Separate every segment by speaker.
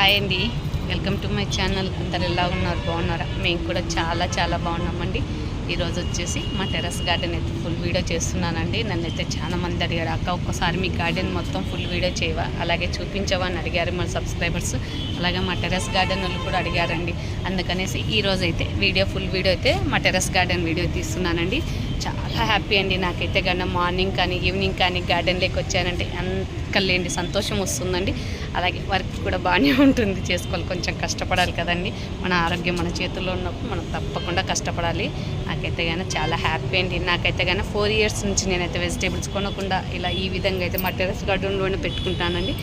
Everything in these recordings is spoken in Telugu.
Speaker 1: హాయ్ అండి. Welcome to my channel. అందరు ఎలా ఉన్నారు? బాగున్నారా? మేము కూడా చాలా చాలా బాగున్నామండి. ఈరోజు వచ్చేసి మా టెర్రస్ గార్డెన్ అయితే ఫుల్ వీడియో చేస్తున్నానండి. నన్ను అయితే చాలా మంది అడిగారు అక్క ఒక్కసారి మీ గార్డెన్ మొత్తం ఫుల్ వీడియో చేయవా? అలాగే చూపించవా? అని అడిగారు మన సబ్స్క్రైబర్స్. అలాగే మా టెర్రస్ గార్డెన్ వాళ్ళు కూడా అడిగారండి. అందుకనేసి ఈరోజు అయితే వీడియో ఫుల్ వీడియో అయితే మా టెర్రస్ గార్డెన్ వీడియో తీస్తున్నానండి. చాలా హ్యాపీ అండి. నాకైతే కన్నా మార్నింగ్ కానీ ఈవినింగ్ కానీ గార్డెన్లోకి వచ్చానంటే అంతకలేండి సంతోషం వస్తుందండి. అలాగే వర్క్ కూడా బాగానే ఉంటుంది. చేసుకోవాలి. కొంచెం కష్టపడాలి కదండి. మన ఆరోగ్యం మన చేతుల్లో ఉన్నప్పుడు మనం తప్పకుండా కష్టపడాలి. నాకైతే కానీ చాలా హ్యాపీ అండి. నాకైతే కానీ ఫోర్ ఇయర్స్ నుంచి నేనైతే వెజిటేబుల్స్ కొనకుండా ఇలా ఈ విధంగా అయితే మా టెరస్ గార్డెన్లోనే పెట్టుకుంటానండి.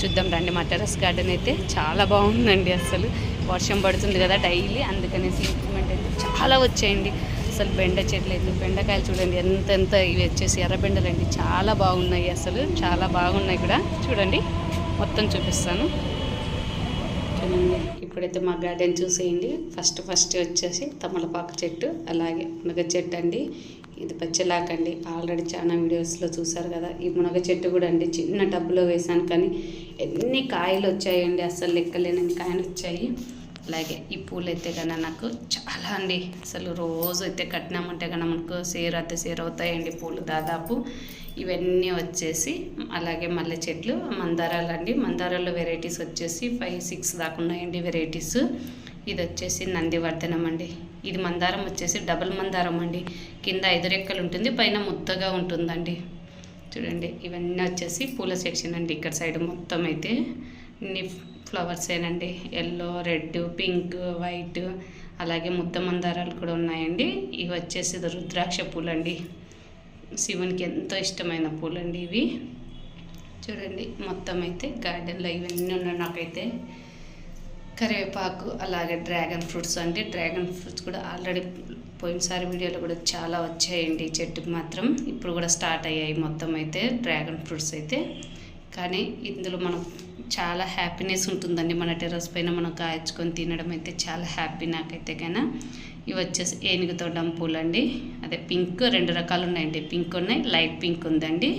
Speaker 1: చూద్దాం రండి. మా టెరస్ గార్డెన్ అయితే చాలా బాగుందండి అసలు. వర్షం పడుతుంది కదా డైలీ. అందుకనేసి ఇంప్రూవ్మెంట్ అయితే చాలా వచ్చాయండి. అసలు బెండ చెట్లు అయితే బెండకాయలు చూడండి ఎంత ఎంత ఇవి వచ్చేసి ఎర్రబెండలు అండి చాలా బాగున్నాయి అసలు చాలా బాగున్నాయి కూడా. చూడండి మొత్తం చూపిస్తాను. చూడండి ఇప్పుడైతే మా గార్డెన్ చూసేయండి. ఫస్ట్ ఫస్ట్ వచ్చేసి తమలపాకు చెట్టు అలాగే మునగ చెట్టు అండి. ఇది పచ్చలాకండి ఆల్రెడీ చాలా వీడియోస్లో చూసారు కదా ఈ మునగ చెట్టు కూడా అండి. చిన్న టబ్లో వేశాను కానీ ఎన్ని కాయలు వచ్చాయండి అసలు లెక్కలేనన్ని కాయలు వచ్చాయి. అలాగే ఈ పూలు అయితే కన్నా నాకు చాలా అండి. అసలు రోజు అయితే కట్టినామంటే కన్నా మనకు సేర్ అయితే సేర్ అవుతాయండి పూలు దాదాపు. ఇవన్నీ వచ్చేసి అలాగే మల్లె చెట్లు మందారాలు అండి. మందారాల్లో వెరైటీస్ వచ్చేసి ఫైవ్ సిక్స్ దాకా ఉన్నాయండి వెరైటీస్. ఇది వచ్చేసి నందివర్ధనం అండి. ఇది మందారం వచ్చేసి డబుల్ మందారం అండి. కింద ఐదు రెక్కలు ఉంటుంది పైన ముద్దగా ఉంటుందండి. చూడండి ఇవన్నీ వచ్చేసి పూల సెక్షన్ అండి. ఇక్కడ సైడ్ మొత్తం అయితే. ఫ్లవర్స్ ఏనండి? ఎల్లో రెడ్ పింక్ వైట్ అలాగే ముద్ద మందారాలు కూడా ఉన్నాయండి. ఇవి వచ్చేసి ఇది రుద్రాక్ష పూలండి. శివునికి ఎంతో ఇష్టమైన పూలండి ఇవి. చూడండి మొత్తం అయితే గార్డెన్లో ఇవన్నీ ఉన్నాయి నాకైతే. కరివేపాకు అలాగే డ్రాగన్ ఫ్రూట్స్ అండి. డ్రాగన్ ఫ్రూట్స్ కూడా ఆల్రెడీ పోయినసారి వీడియోలో కూడా చాలా వచ్చాయండి చెట్టుకు మాత్రం. ఇప్పుడు కూడా స్టార్ట్ అయ్యాయి మొత్తం అయితే డ్రాగన్ ఫ్రూట్స్ అయితే. కానీ ఇందులో మనం చాలా హ్యాపీనెస్ ఉంటుందండి మన టెర్రస్ పైన మనం కాయచుకొని తినడం అయితే చాలా హ్యాపీ నాకైతే కన్నా ఇవి వచ్చేసి ఏనుగు తోడం పూలు అండి అదే పింక్ రెండు రకాలు ఉన్నాయండి. పింక్ ఉన్నాయి లైట్ పింక్ ఉందండి.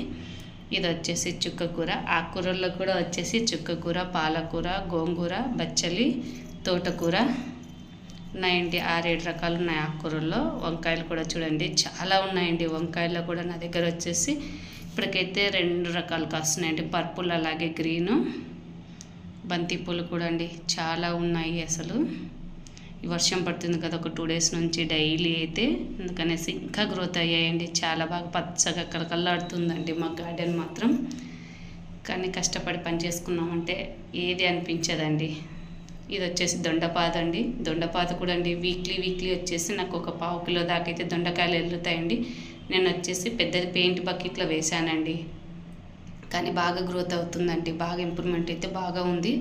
Speaker 1: ఇది వచ్చేసి చుక్కకూర ఆకుకూరల్లో కూడా వచ్చేసి చుక్కకూర పాలకూర గోంగూర బచ్చలి తోటకూర. ఉన్నాయండి ఆరేడు రకాలు ఉన్నాయి ఆకుకూరల్లో. వంకాయలు కూడా చూడండి చాలా ఉన్నాయండి. వంకాయల్లో కూడా నా దగ్గర వచ్చేసి ఇప్పటికైతే రెండు రకాలు కాస్తున్నాయండి. పర్పుల్ అలాగే గ్రీను. బంతిపూలు కూడా అండి చాలా ఉన్నాయి అసలు. ఈ వర్షం పడుతుంది కదా ఒక టూ డేస్ నుంచి డైలీ అయితే. అందుకనేసి ఇంకా గ్రోత్ అయ్యాయండి చాలా బాగా పచ్చగా కలకల్లాడుతుందండి మా గార్డెన్ మాత్రం. కానీ కష్టపడి పని చేసుకున్నామంటే ఏది అనిపించదండి. ఇది వచ్చేసి దొండపాద అండి. దొండపాద కూడా అండి వీక్లీ వీక్లీ వచ్చేసి నాకు ఒక పావు కిలో దాకైతే అయితే దొండకాయలు వెళ్తాయండి నేను వచ్చేసి పెద్దది పెయింట్ బకెట్లో వేశానండి. కానీ బాగా గ్రోత్ అవుతుందండి. బాగా ఇంప్రూవ్మెంట్ అయితే బాగా ఉంది.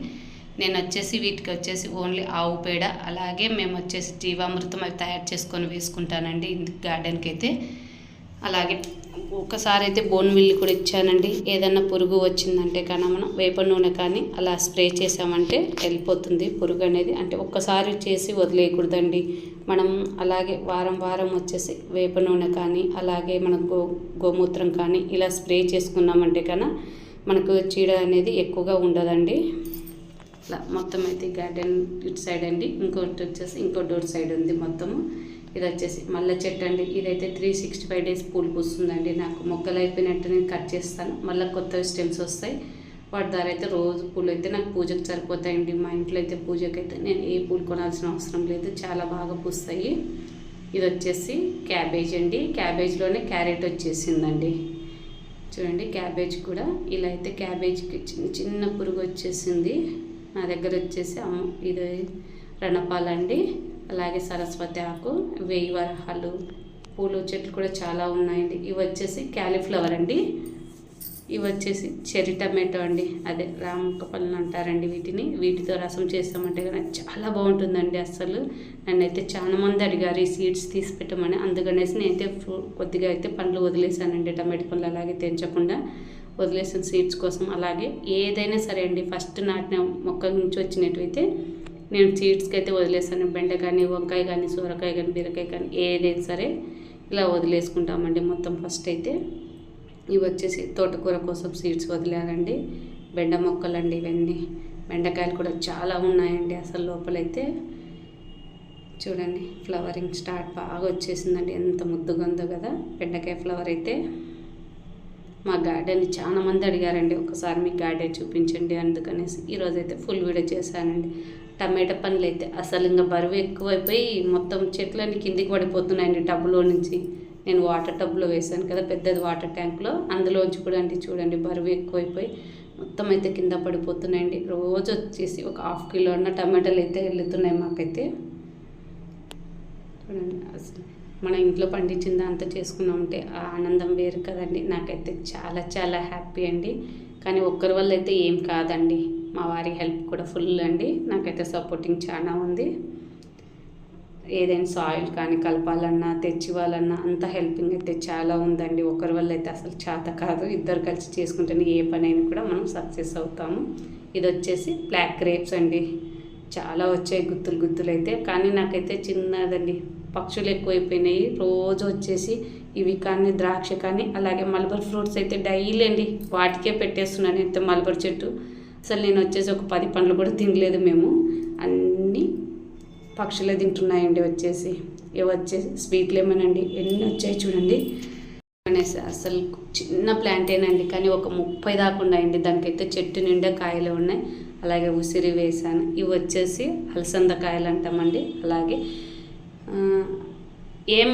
Speaker 1: నేను వచ్చేసి వీటికి వచ్చేసి ఓన్లీ ఆవు పేడ అలాగే మేము వచ్చేసి జీవామృతం అవి తయారు చేసుకొని వేసుకుంటానండి. గార్డెన్కి అయితే అలాగే ఒకసారి అయితే బోన్ మిల్లి కూడా ఇచ్చానండి. ఏదన్నా పురుగు వచ్చిందంటే కానీ మనం వేప నూనె కానీ అలా స్ప్రే చేసామంటే వెళ్ళిపోతుంది పురుగు అనేది. అంటే ఒక్కసారి చేసి వదిలేయకూడదండి. మనం అలాగే వారం వారం వచ్చేసి వేప నూనె కానీ అలాగే మన గో గోమూత్రం కానీ ఇలా స్ప్రే చేసుకున్నామంటే కన్నా మనకు చీడ అనేది ఎక్కువగా ఉండదండి. ఇలా మొత్తం అయితే గార్డెన్ ఇటు సైడ్ అండి. ఇంకోటి వచ్చేసి ఇంకో డోర్ సైడ్ ఉంది మొత్తము. ఇది వచ్చేసి మల్ల చెట్టు అండి. ఇదైతే త్రీ సిక్స్టీ ఫైవ్ డేస్ పూలు పూస్తుందండి. నాకు మొక్కలు అయిపోయినట్టు నేను కట్ చేస్తాను. మళ్ళీ కొత్త స్టెమ్స్ వస్తాయి. వాటి ద్వారా అయితే రోజు పూలు అయితే నాకు పూజకు సరిపోతాయండి. మా ఇంట్లో అయితే పూజకి అయితే నేను ఏ పూలు కొనాల్సిన అవసరం లేదు. చాలా బాగా పూస్తాయి. ఇది వచ్చేసి క్యాబేజ్ అండి. క్యాబేజ్లోనే క్యారెట్ వచ్చేసిందండి. చూడండి క్యాబేజ్ కూడా ఇలా అయితే క్యాబేజ్కి చిన్న చిన్న పురుగు వచ్చేసింది. నా దగ్గర వచ్చేసి ఇది రణపాలండి. అలాగే సరస్వతి ఆకు వేయి వరహాలు పూలు చెట్లు కూడా చాలా ఉన్నాయండి. ఇవి వచ్చేసి క్యాలీఫ్లవర్ అండి. ఇవి వచ్చేసి చెరి టమాటో అండి. అదే రామకపల్లి అంటారండి వీటిని. వీటితో రసం చేస్తామంటే కానీ చాలా బాగుంటుందండి అసలు నన్నైతే చాలా మంది అడిగారు ఈ సీడ్స్ తీసి పెట్టమని. అందుకనేసి నేనైతే ఫ్రూ కొద్దిగా అయితే పండ్లు వదిలేసానండి టమాటో పళ్ళు అలాగే తెంచకుండా. వదిలేసిన సీడ్స్ కోసం. అలాగే ఏదైనా సరే అండి ఫస్ట్ నాటిన మొక్క నుంచి వచ్చినట్టు అయితే నేను సీడ్స్కి అయితే వదిలేసాను బెండ కానీ వంకాయ కానీ సొరకాయ కానీ బీరకాయ కానీ ఏదైనా సరే ఇలా వదిలేసుకుంటామండి మొత్తం ఫస్ట్ అయితే. ఇవి వచ్చేసి తోటకూర కోసం సీడ్స్ వదిలానండి బెండ మొక్కలండి ఇవన్నీ. బెండకాయలు కూడా చాలా ఉన్నాయండి అసలు లోపలైతే. చూడండి ఫ్లవరింగ్ స్టార్ట్ బాగా వచ్చేసిందండి. ఎంత ముద్దుగా ఉందో కదా బెండకాయ ఫ్లవర్ అయితే. మా గార్డెన్ చాలా మంది అడిగారండి. ఒకసారి మీ గార్డెన్ చూపించండి అందుకనేసి ఈరోజైతే ఫుల్ వీడియో చేశానండి. టమాటా పనులు అయితే అసలు ఇంకా బరువు ఎక్కువైపోయి మొత్తం చెట్లన్నీ కిందికి పడిపోతున్నాయండి టబ్లో నుంచి. నేను వాటర్ టబ్లో వేశాను కదా పెద్దది వాటర్ ట్యాంక్లో. అందులోంచి కూడా అండి చూడండి బరువు ఎక్కువైపోయి మొత్తం అయితే కింద పడిపోతున్నాయండి. రోజు వచ్చేసి ఒక హాఫ్ కిలో అన్న టమాటాలు అయితే వెళ్తున్నాయి మాకైతే. చూడండి అసలు మన ఇంట్లో పండించిన దాంతో చేసుకున్నామంటే ఆ ఆనందం వేరు కదండి. నాకైతే చాలా చాలా హ్యాపీ అండి. కానీ ఒక్కరి వల్ల అయితే ఏం కాదండి. మా వారి హెల్ప్ కూడా ఫుల్ అండి. నాకైతే సపోర్టింగ్ చాలా ఉంది. ఏదైనా సాయిల్ కానీ కలపాలన్నా తెచ్చివ్వాలన్నా అంత హెల్పింగ్ అయితే చాలా ఉందండి. ఒకరి వల్ల అయితే అసలు చేత కాదు. ఇద్దరు కలిసి చేసుకుంటేనే ఏ పని అయినా కూడా మనం సక్సెస్ అవుతాము. ఇది వచ్చేసి బ్లాక్ గ్రేప్స్ అండి. చాలా వచ్చాయి గుత్తులు గుత్తులు అయితే. కానీ నాకైతే చిన్నదండి. పక్షులు ఎక్కువైపోయినాయి. రోజు వచ్చేసి ఇవి కానీ ద్రాక్ష కానీ అలాగే మలబర్ ఫ్రూట్స్ అయితే డైలీ అండి. వాటికే పెట్టేస్తున్నాను. అయితే మలబర్ చెట్టు. అసలు నేను వచ్చేసి ఒక పది పండ్లు కూడా తినలేదు మేము. అన్నీ పక్షులే తింటున్నాయండి వచ్చేసి. ఇవి వచ్చేసి స్వీట్లు లెమన్ అండి ఎన్ని వచ్చాయి చూడండి. అనేసి అసలు చిన్న ప్లాంటేనండి కానీ ఒక ముప్పై దాకా ఉన్నాయండి. దానికైతే చెట్టు నిండా కాయలు ఉన్నాయి. అలాగే ఉసిరి వేసాను. ఇవి వచ్చేసి అలసంద కాయలు అంటామండి. అలాగే ఏం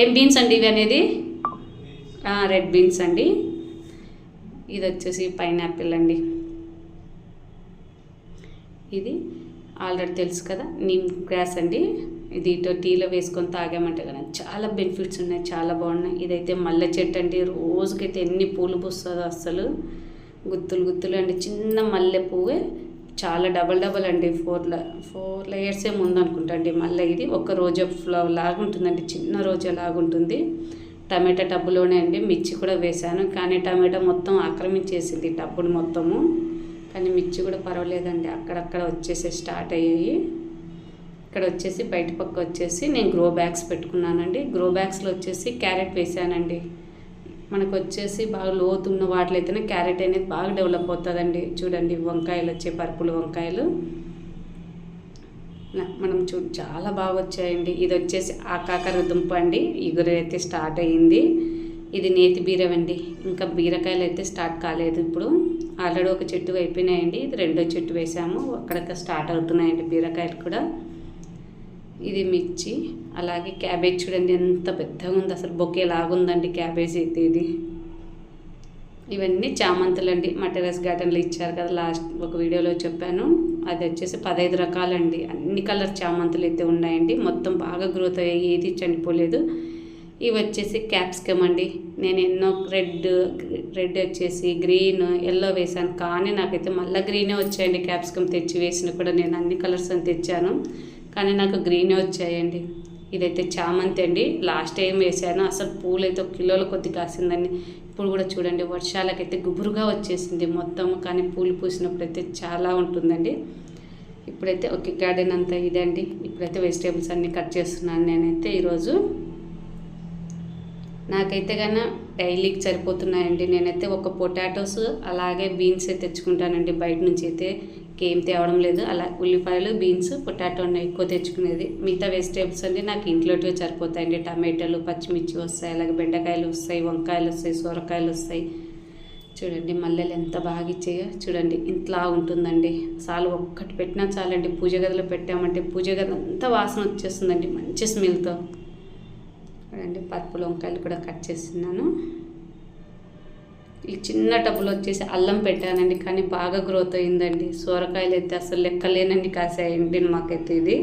Speaker 1: ఏం బీన్స్ అండి ఇవి అనేది? రెడ్ బీన్స్ అండి. ఇది వచ్చేసి పైనాపిల్ అండి. ఇది ఆల్రెడీ తెలుసు కదా నీమ్ గ్రాస్ అండి. ఇది ఇటు టీలో వేసుకొని తాగామంటే కదా చాలా బెనిఫిట్స్ ఉన్నాయి చాలా బాగున్నాయి. ఇదైతే మల్లె చెట్టు అండి. రోజుకైతే ఎన్ని పూలు పూస్తుందో అసలు గుత్తులు గుత్తులు అండి. చిన్న మల్లె పువ్వే చాలా డబల్ డబల్ అండి. ఫోర్ ఫోర్ లేయర్సే ఏముందనుకుంటా అండి మళ్ళీ ఇది. ఒక రోజా ఫ్లవర్ లాగా ఉంటుందండి చిన్న రోజా లాగా ఉంటుంది టమాటా టబ్బులోనే అండి మిర్చి కూడా వేశాను. కానీ టమాటా మొత్తం ఆక్రమించేసింది టబ్బుని మొత్తము. కానీ మిర్చి కూడా పర్వాలేదండి. అక్కడక్కడ వచ్చేసి స్టార్ట్ అయ్యాయి. ఇక్కడ వచ్చేసి బయట పక్క వచ్చేసి నేను గ్రో బ్యాగ్స్ పెట్టుకున్నానండి. గ్రో బ్యాగ్స్లో వచ్చేసి క్యారెట్ వేసానండి. మనకు వచ్చేసి బాగా లోతున్న వాటిలో అయితేనే క్యారెట్ అనేది బాగా డెవలప్ అవుతుందండి. చూడండి వంకాయలు వచ్చే పరుపులు వంకాయలు. మనం చూ చాలా బాగా వచ్చాయండి. ఇది వచ్చేసి ఆకాకర దుంప అండి. ఇగురు అయితే స్టార్ట్ అయ్యింది. ఇది నేతి బీరవండి ఇంకా బీరకాయలు అయితే స్టార్ట్ కాలేదు ఇప్పుడు. ఆల్రెడీ ఒక చెట్టు అయిపోయినాయండి. ఇది రెండో చెట్టు వేసాము. అక్కడక్కడ స్టార్ట్ అవుతున్నాయండి బీరకాయలు కూడా. ఇది మిర్చి అలాగే క్యాబేజ్ చూడండి ఎంత పెద్దగా ఉంది. అసలు బొకే లాగుందండి క్యాబేజ్ అయితే ఇది. ఇవన్నీ చామంతులండి. మా టెరెస్ గార్డెన్లో ఇచ్చారు కదా లాస్ట్ ఒక వీడియోలో చెప్పాను. అది వచ్చేసి పదహైదు రకాలండి. అన్ని కలర్ చామంతులు అయితే ఉన్నాయండి. మొత్తం బాగా గ్రోత్ అయ్యాయి. ఏది చనిపోలేదు. ఇవి వచ్చేసి క్యాప్సికమ్ అండి. నేను ఎన్నో రెడ్ రెడ్ వచ్చేసి గ్రీన్ ఎల్లో వేసాను కానీ నాకైతే మళ్ళీ గ్రీనే వచ్చాయండి. క్యాప్సికమ్ తెచ్చి వేసిన కూడా నేను అన్ని కలర్స్ అని తెచ్చాను. కానీ నాకు గ్రీనే వచ్చాయండి. ఇదైతే చామంతి అండి. లాస్ట్ టైం వేసాను అసలు పూలు అయితే ఒక కిలోల కొద్ది కాసిందండి. ఇప్పుడు కూడా చూడండి వర్షాలకైతే గుబురుగా వచ్చేసింది మొత్తం. కానీ పూలు పూసినప్పుడు అయితే చాలా ఉంటుందండి. ఇప్పుడైతే ఒక గార్డెన్ అంతా ఇదండి. ఇప్పుడైతే వెజిటేబుల్స్ అన్నీ కట్ చేస్తున్నాను నేనైతే ఈరోజు. నాకైతే కన్నా డైలీకి సరిపోతున్నాయండి. నేనైతే ఒక పొటాటోస్ అలాగే బీన్స్ తెచ్చుకుంటానండి. బయట నుంచి అయితే ఏం తేవడం లేదు. అలా ఉల్లిపాయలు బీన్స్ పొటాటో ఎక్కువ తెచ్చుకునేది. మిగతా వెజిటేబుల్స్ అండి నాకు ఇంట్లోటివే సరిపోతాయండి. టమాటాలు పచ్చిమిర్చి వస్తాయి. అలాగే బెండకాయలు వస్తాయి. వంకాయలు వస్తాయి. సొరకాయలు వస్తాయి. చూడండి మల్లెలు ఎంత బాగా ఇచ్చాయో. చూడండి ఇంతలా ఉంటుందండి. చాలు ఒక్కటి పెట్టినా చాలండి. పూజ గదిలో పెట్టామంటే పూజ గది అంతా వాసన వచ్చేస్తుందండి. మంచి స్మెల్తో. చూడండి పర్పుల్ వంకాయలు కూడా కట్ చేస్తున్నాను. ఈ చిన్న టబ్బులు వచ్చేసి అల్లం పెట్టానండి కానీ బాగా గ్రోత్ అయిందండి. సొరకాయలు అయితే అసలు లెక్కలేనండి కాసాయండి మాకైతే ఇది.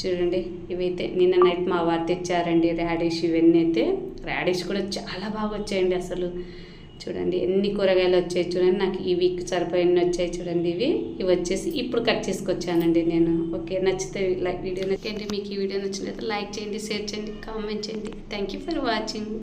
Speaker 1: చూడండి ఇవైతే నిన్న నైట్ మా వారు తెచ్చారండి రాడిష్ ఇవన్నీ అయితే. రాడిష్ కూడా చాలా బాగా వచ్చాయండి అసలు. చూడండి ఎన్ని కూరగాయలు వచ్చాయి చూడండి నాకు ఈ వీక్ సరిపోయిన వచ్చాయి చూడండి ఇవి. ఇవి వచ్చేసి ఇప్పుడు కట్ చేసుకొచ్చానండి నేను. ఓకే నచ్చితే లైక్ వీడియో నచ్చండి మీకు ఈ వీడియో నచ్చినట్లయితే లైక్ చేయండి షేర్ చేయండి కామెంట్ చేయండి. Thank you for watching